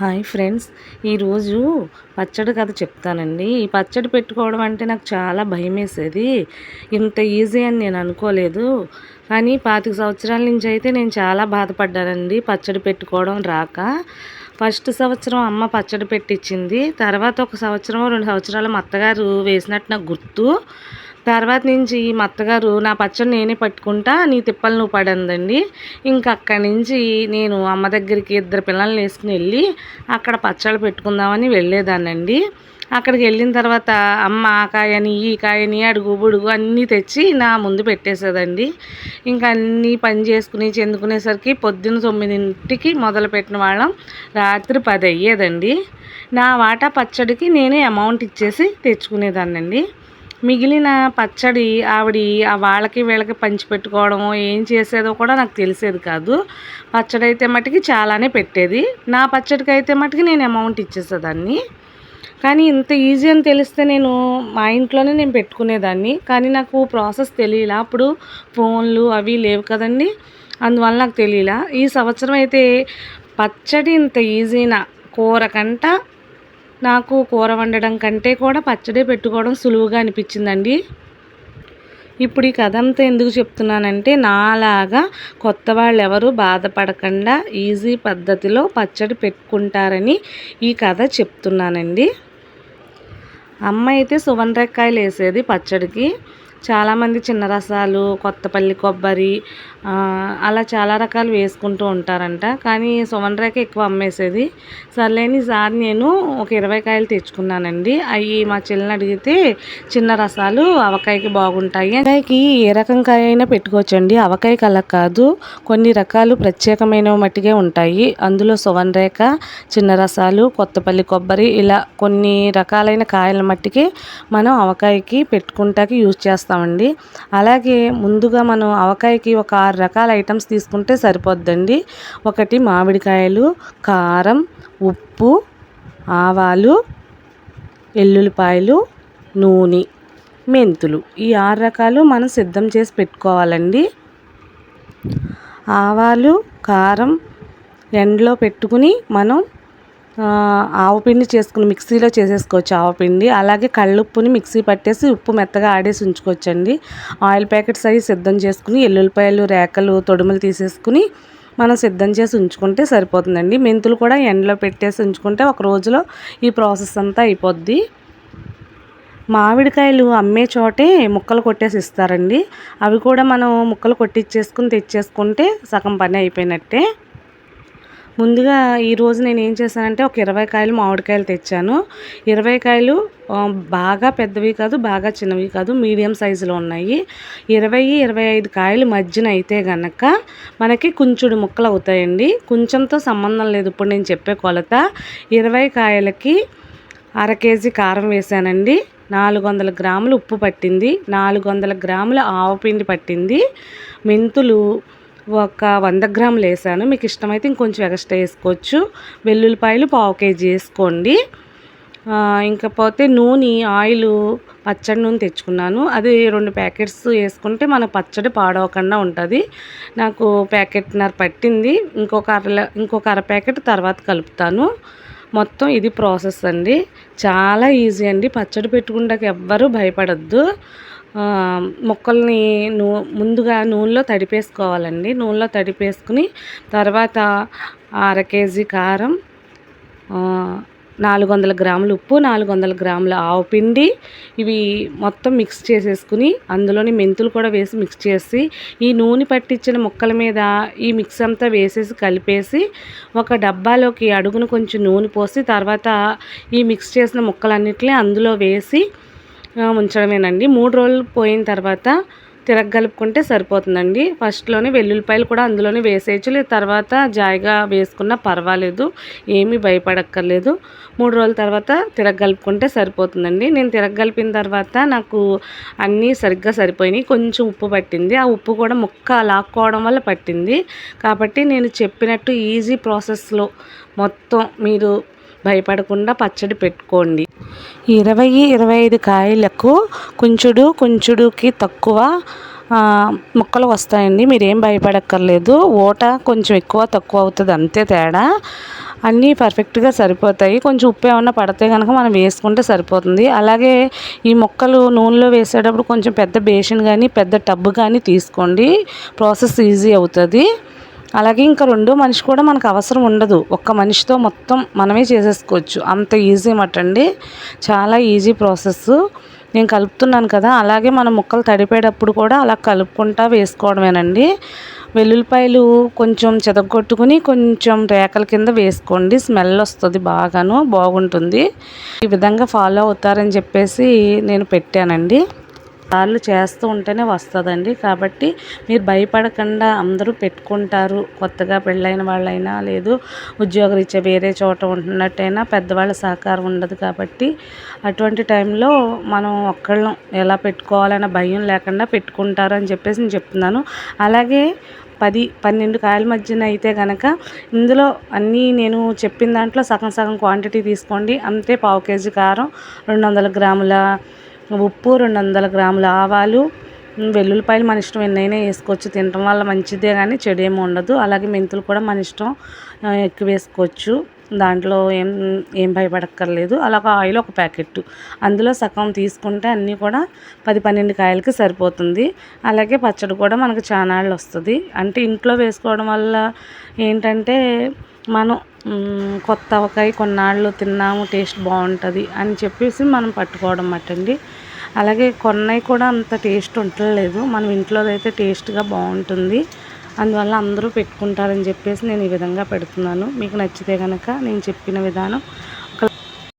Hi friends ఈరోజు పచ్చడి కథ చెప్తానండి. ఈ పచ్చడి పెట్టుకోవడం అంటే నాకు చాలా భయం వేసేది ఇంత ఈజీ అని నేను అనుకోలేదు. కానీ పాతిక సంవత్సరాల నుంచి అయితే నేను చాలా బాధపడ్డానండి పచ్చడి పెట్టుకోవడం రాక. ఫస్ట్ సంవత్సరం అమ్మ పచ్చడి పెట్టించింది తర్వాత ఒక సంవత్సరం రెండు సంవత్సరాలు మా అత్తగారు వేసినట్టు నాకు గుర్తు. తర్వాత నుంచి మా అత్తగారు నా పచ్చడి నేనే పట్టుకుంటా నీ తిప్పలు నువ్వు పడందండి. ఇంకా అక్కడి నుంచి నేను అమ్మ దగ్గరికి ఇద్దరు పిల్లల్ని వేసుకుని వెళ్ళి అక్కడ పచ్చళ్ళు పెట్టుకుందామని వెళ్ళేదానండి అక్కడికి వెళ్ళిన తర్వాత అమ్మ ఆ కాయని ఈ కాయని అడుగు బుడుగు అన్నీ తెచ్చి నా ముందు పెట్టేసేదండి. ఇంకా అన్నీ పని చేసుకుని చెందుకునేసరికి పొద్దున్న తొమ్మిదింటికి మొదలుపెట్టిన వాళ్ళం రాత్రి పది అయ్యేదండి. నా వాటా పచ్చడికి నేనే అమౌంట్ ఇచ్చేసి తెచ్చుకునేదాన్నండి. మిగిలిన పచ్చడి ఆవిడ ఆ వాళ్ళకి వీళ్ళకి పంచిపెట్టుకోవడము ఏం చేసేదో కూడా నాకు తెలిసేది కాదు. పచ్చడి అయితే మటుకి చాలానే పెట్టేది. నా పచ్చడికి అయితే మటుకి నేను అమౌంట్ ఇచ్చేసేదాన్ని. కానీ ఇంత ఈజీ అని తెలిస్తే నేను మా ఇంట్లోనే నేను పెట్టుకునేదాన్ని. కానీ నాకు ప్రాసెస్ తెలియలా. అప్పుడు ఫోన్లు అవి లేవు కదండి. అందువల్ల నాకు తెలియలా. ఈ సంవత్సరం అయితే పచ్చడి ఇంత ఈజీనా కూర కంట నాకు కూర వండడం కంటే కూడా పచ్చడి పెట్టుకోవడం సులువుగా అనిపించిందండి. ఇప్పుడు ఈ కథ అంతా ఎందుకు చెప్తున్నానంటే నాలాగా కొత్త వాళ్ళు ఎవరు బాధపడకుండా ఈజీ పద్ధతిలో పచ్చడి పెట్టుకుంటారని ఈ కథ చెప్తున్నానండి. అమ్మ అయితే సువర్ణరెక్కాయలు వేసేది పచ్చడికి. చాలామంది చిన్న రసాలు కొత్తపల్లి కొబ్బరి అలా చాలా రకాలు వేసుకుంటూ ఉంటారంట. కానీ సుమన్ రేఖ ఎక్కువ అమ్మేసేది. సర్లేని సార్ నేను ఒక ఇరవై కాయలు తెచ్చుకున్నానండి. అవి మా చెల్లిని అడిగితే చిన్న రసాలు అవకాయకి బాగుంటాయి అవకాయకి ఏ రకం కాయ అయినా పెట్టుకోవచ్చండి. అవకాయకి అలా కాదు. కొన్ని రకాలు ప్రత్యేకమైన మట్టిగా ఉంటాయి. అందులో సువన్ రేఖ చిన్న రసాలు కొత్తపల్లి కొబ్బరి ఇలా కొన్ని రకాలైన కాయల మట్టికి మనం అవకాయకి పెట్టుకుంటాకి యూజ్ చేస్తాం. చేస్తామండి. అలాగే ముందుగా మనం అవకాయకి ఒక ఆరు రకాల ఐటమ్స్ తీసుకుంటే సరిపోద్దండి. ఒకటి మామిడికాయలు కారం ఉప్పు ఆవాలు ఎల్లుల్లిపాయలు నూనె మెంతులు. ఈ ఆరు రకాలు మనం సిద్ధం చేసి పెట్టుకోవాలండి. ఆవాలు కారం ఎండలో పెట్టుకుని మనం ఆవపిండి చేసుకుని మిక్సీలో చేసేసుకోవచ్చు ఆవపిండి అలాగే కళ్ళుప్పుని మిక్సీ పట్టేసి ఉప్పు మెత్తగా ఆడేసి ఉంచుకోవచ్చండి. ఆయిల్ ప్యాకెట్స్ అవి సిద్ధం చేసుకుని ఎల్లుల్లిపాయలు రేకలు తొడుములు తీసేసుకుని మనం సిద్ధం చేసి ఉంచుకుంటే సరిపోతుందండి. మెంతులు కూడా ఎండలో పెట్టేసి ఉంచుకుంటే ఒక రోజులో ఈ ప్రాసెస్ అంతా అయిపోద్ది. మామిడికాయలు అమ్మే చోటే ముక్కలు కొట్టేసి ఇస్తారండి. అవి కూడా మనం ముక్కలు కొట్టించేసుకుని తెచ్చేసుకుంటే సగం పని అయిపోయినట్టే. ముందుగా ఈరోజు నేను ఏం చేశానంటే ఒక ఇరవై కాయలు మామిడికాయలు తెచ్చాను. ఇరవై కాయలు బాగా పెద్దవి కాదు బాగా చిన్నవి కాదు మీడియం సైజులో ఉన్నాయి. ఇరవై ఇరవై ఐదు కాయలు మధ్యన అయితే గనక మనకి కుంచుడు ముక్కలు అవుతాయండి. కొంచెంతో సంబంధం లేదు ఇప్పుడు నేను చెప్పే కొలత. ఇరవై కాయలకి అర కేజీ కారం వేసానండి నాలుగు వందల గ్రాములు ఉప్పు పట్టింది. నాలుగు వందల గ్రాముల ఆవపిండి పట్టింది. మెంతులు ఒక వంద గ్రాములు వేసాను. మీకు ఇష్టమైతే ఇంకొంచెం ఎక్స్ట్రా వేసుకోవచ్చు. వెల్లుల్లిపాయలు పావు కేజీ వేసుకోండి. ఇంకపోతే నూనె ఆయిల్ పచ్చడి నూనె తెచ్చుకున్నాను. అది రెండు ప్యాకెట్స్ వేసుకుంటే మన పచ్చడి పాడవకుండా ఉంటుంది. నాకు ప్యాకెట్నర పట్టింది. ఇంకొక అర ఇంకొక అర ప్యాకెట్ తర్వాత కలుపుతాను. మొత్తం ఇది ప్రాసెస్ అండి. చాలా ఈజీ అండి. పచ్చడి పెట్టుకుంటాక ఎవ్వరూ భయపడద్దు. ముక్కల్ని నూ ముందుగా నూనెలో తడిపేసుకోవాలండి. నూనెలో తడిపేసుకుని తర్వాత అర కేజీ కారం నాలుగు వందల గ్రాములు ఉప్పు నాలుగు వందల గ్రాముల ఆవు పిండి ఇవి మొత్తం మిక్స్ చేసేసుకుని అందులోని మెంతులు కూడా వేసి మిక్స్ చేసి ఈ నూనె పట్టించిన ముక్కల మీద ఈ మిక్స్ అంతా వేసేసి కలిపేసి ఒక డబ్బాలోకి అడుగును కొంచెం నూనె పోసి తర్వాత ఈ మిక్స్ చేసిన ముక్కలన్నిటిని అందులో వేసి ఉంచడమేనండి మూడు రోజులు పోయిన తర్వాత తిరగలుపుకుంటే సరిపోతుందండి. ఫస్ట్లోనే వెల్లుల్లిపాయలు కూడా అందులోనే వేసేయచ్చు. లేదు తర్వాత జాయిగా వేసుకున్నా పర్వాలేదు. ఏమీ భయపడక్కర్లేదు. మూడు రోజుల తర్వాత తిరగలుపుకుంటే సరిపోతుందండి. నేను తిరగలిపిన తర్వాత నాకు అన్నీ సరిగ్గా సరిపోయినాయి. కొంచెం ఉప్పు పట్టింది. ఆ ఉప్పు కూడా ముక్క లాక్కోవడం వల్ల పట్టింది. కాబట్టి నేను చెప్పినట్టు ఈజీ ప్రాసెస్లో మొత్తం మీరు భయపడకుండా పచ్చడి పెట్టుకోండి. ఇరవై ఇరవై ఐదు కాయలకు కొంచుడు కొంచుడుకి తక్కువ ముక్కలు వస్తాయండి. మీరేం భయపడక్కర్లేదు. ఓట కొంచెం ఎక్కువ తక్కువ అవుతుంది. అంతే తేడా. అన్నీ పర్ఫెక్ట్గా సరిపోతాయి. కొంచెం ఉప్పు ఏమన్నా పడితే కనుక మనం వేసుకుంటే సరిపోతుంది. అలాగే ఈ ముక్కలు నూనెలో వేసేటప్పుడు కొంచెం పెద్ద బేసిన్ కానీ పెద్ద టబ్ కానీ తీసుకోండి. ప్రాసెస్ ఈజీ అవుతుంది. అలాగే ఇంకా రెండో మనిషి కూడా మనకు అవసరం ఉండదు. ఒక్క మనిషితో మొత్తం మనమే చేసేసుకోవచ్చు. అంత ఈజీ మటండి. చాలా ఈజీ ప్రాసెస్. నేను కలుపుతున్నాను కదా అలాగే మనం ముక్కలు తడిపేటప్పుడు కూడా అలా కలుపుకుంటా వేసుకోవడమేనండి. వెల్లుల్లిపాయలు కొంచెం చెదగొట్టుకుని కొంచెం రేకల కింద వేసుకోండి. స్మెల్ వస్తుంది బాగాను బాగుంటుంది. ఈ విధంగా ఫాలో అవుతారని చెప్పేసి నేను పెట్టానండి. వాళ్ళు చేస్తూ ఉంటేనే వస్తుందండి. కాబట్టి మీరు భయపడకుండా అందరూ పెట్టుకుంటారు. కొత్తగా పెళ్ళైన వాళ్ళైనా లేదు ఉద్యోగరీత్యా వేరే చోట ఉంటున్నట్టయినా పెద్దవాళ్ళ సహకారం ఉండదు కాబట్టి అటువంటి టైంలో మనం ఒక్కళ్ళం ఎలా పెట్టుకోవాలన్న భయం లేకుండా పెట్టుకుంటారు అని చెప్పేసి నేను చెప్తున్నాను. అలాగే పది పన్నెండు కాయల మధ్యన అయితే కనుక ఇందులో అన్నీ నేను చెప్పిన దాంట్లో సగం సగం క్వాంటిటీ తీసుకోండి. అంతే పావు కేజీ కారం రెండు వందల గ్రాముల ఉప్పు రెండు వందల గ్రాముల ఆవాలు వెల్లుల్లిపాయలు మన ఇష్టం ఎన్నైనా వేసుకోవచ్చు. తినడం వల్ల మంచిదే కానీ చెడు ఏమి ఉండదు. అలాగే మెంతులు కూడా మన ఇష్టం ఎక్కువ వేసుకోవచ్చు. దాంట్లో ఏం ఏం భయపడక్కర్లేదు. అలాగ ఆయిల్ ఒక ప్యాకెట్ అందులో సగం తీసుకుంటే అన్నీ కూడా పది పన్నెండు కాయలకి సరిపోతుంది. అలాగే పచ్చడి కూడా మనకు చానాళ్ళు వస్తుంది. అంటే ఇంట్లో వేసుకోవడం వల్ల ఏంటంటే మనం కొత్త ఆవకాయ కొన్నాళ్ళు తిన్నాము టేస్ట్ బాగుంటుంది అని చెప్పేసి మనం పట్టుకోవడం మటండి అలాగే కొన్నవి కూడా అంత టేస్ట్ ఉండలేదు మనం ఇంట్లో అయితే టేస్ట్గా బాగుంటుంది. అందువల్ల అందరూ పెట్టుకుంటారని చెప్పేసి నేను ఈ విధంగా పెడుతున్నాను. మీకు నచ్చితే కనుక నేను చెప్పిన విధానం